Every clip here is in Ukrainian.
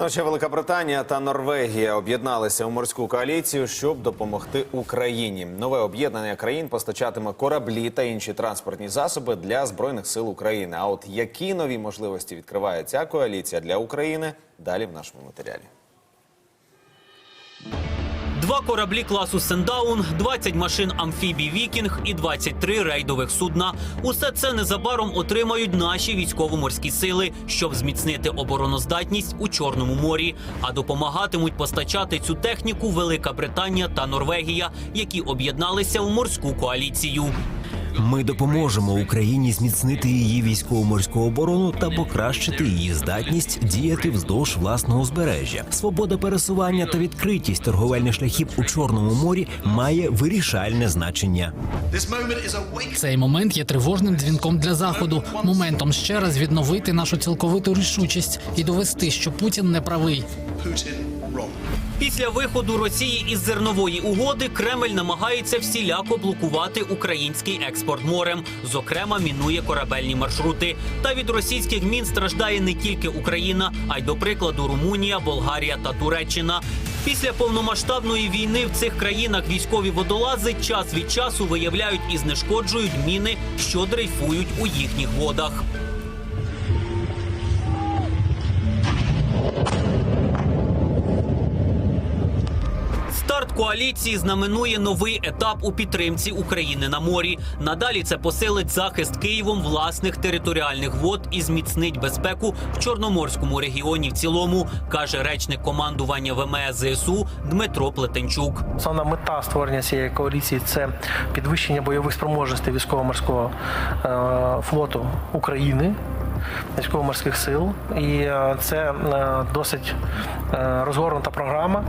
Ну, ще Велика Британія та Норвегія об'єдналися у морську коаліцію, щоб допомогти Україні. Нове об'єднання країн постачатиме кораблі та інші транспортні засоби для збройних сил України. А от які нові можливості відкриває ця коаліція для України? Далі в нашому матеріалі. Два кораблі класу Сендаун, 20 машин амфібій Вікінг і 23 рейдових судна. Усе це незабаром отримають наші військово-морські сили, щоб зміцнити обороноздатність у Чорному морі. А допомагатимуть постачати цю техніку Велика Британія та Норвегія, які об'єдналися в морську коаліцію. Ми допоможемо Україні зміцнити її військово-морську оборону та покращити її здатність діяти вздовж власного узбережжя. Свобода пересування та відкритість торговельних шляхів у Чорному морі має вирішальне значення. Цей момент є тривожним дзвінком для заходу, моментом ще раз відновити нашу цілковиту рішучість і довести, що Путін не правий. Putin wrong. Після виходу Росії із зернової угоди Кремль намагається всіляко блокувати український експорт морем, зокрема мінує корабельні маршрути. Та від російських мін страждає не тільки Україна, а й до прикладу Румунія, Болгарія та Туреччина. Після повномасштабної війни в цих країнах військові водолази час від часу виявляють і знешкоджують міни, що дрейфують у їхніх водах. Коаліції знаменує новий етап у підтримці України на морі. Надалі це посилить захист Києвом власних територіальних вод і зміцнить безпеку в Чорноморському регіоні в цілому, каже речник командування ВМС ЗСУ Дмитро Плетенчук. Основна мета створення цієї коаліції це підвищення бойових спроможностей військово-морського е, флоту України, військово-морських сил. І е, це е, досить розгорнута програма.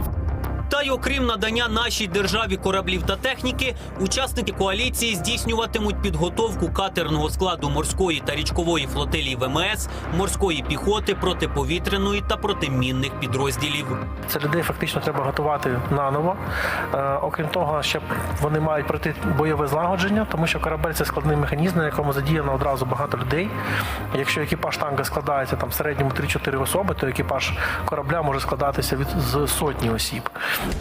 Та й окрім надання нашій державі кораблів та техніки, учасники коаліції здійснюватимуть підготовку катерного складу морської та річкової флотилії ВМС, морської піхоти, протиповітряної та протимінних підрозділів. Це людей фактично треба готувати наново. Е, окрім того, ще вони мають пройти бойове злагодження, тому що корабель це складний механізм, на якому задіяно одразу багато людей. Якщо екіпаж танка складається там в середньому 3-4 особи, то екіпаж корабля може складатися від з сотні осіб.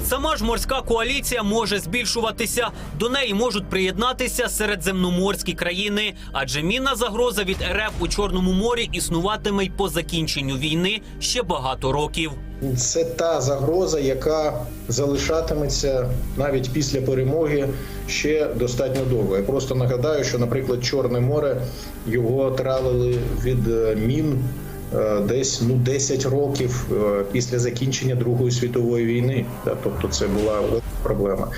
Сама ж морська коаліція може збільшуватися. До неї можуть приєднатися середземноморські країни, адже мінна загроза від РФ у Чорному морі існуватиме й по закінченню війни ще багато років. Це та загроза, яка залишатиметься навіть після перемоги ще достатньо довго. Я просто нагадаю, що, наприклад, Чорне море його тралили від е, мін десь ну 10 років е, після закінчення Другої світової війни. Тобто, це була проблема.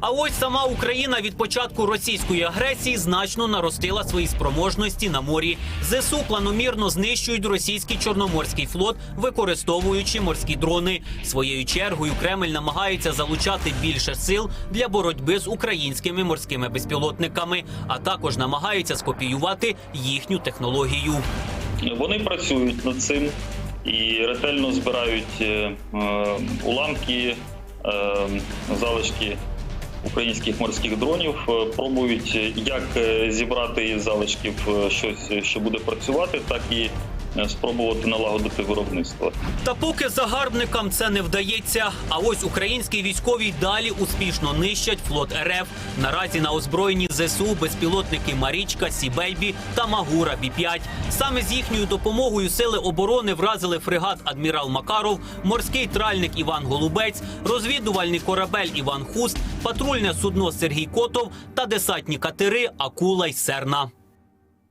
А ось сама Україна від початку російської агресії значно наростила свої спроможності на морі. ЗСУ планомірно знищують російський чорноморський флот, використовуючи морські дрони. Своєю чергою Кремль намагається залучати більше сил для боротьби з українськими морськими безпілотниками, а також намагається скопіювати їхню технологію. Вони працюють над цим і ретельно збирають е, е, уламки, е, залишки українських морських дронів, пробують як зібрати із залишків щось, що буде працювати, так і спробувати налагодити виробництво. Та поки загарбникам це не вдається. А ось українські військові далі успішно нищать флот РФ. Наразі на озброєнні ЗСУ безпілотники Марічка, Сібейбі та Магура Бі 5 Саме з їхньою допомогою сили оборони вразили фрегат Адмірал Макаров, морський тральник Іван Голубець, розвідувальний корабель Іван Хуст, патрульне судно Сергій Котов та десантні катери Акула й Серна.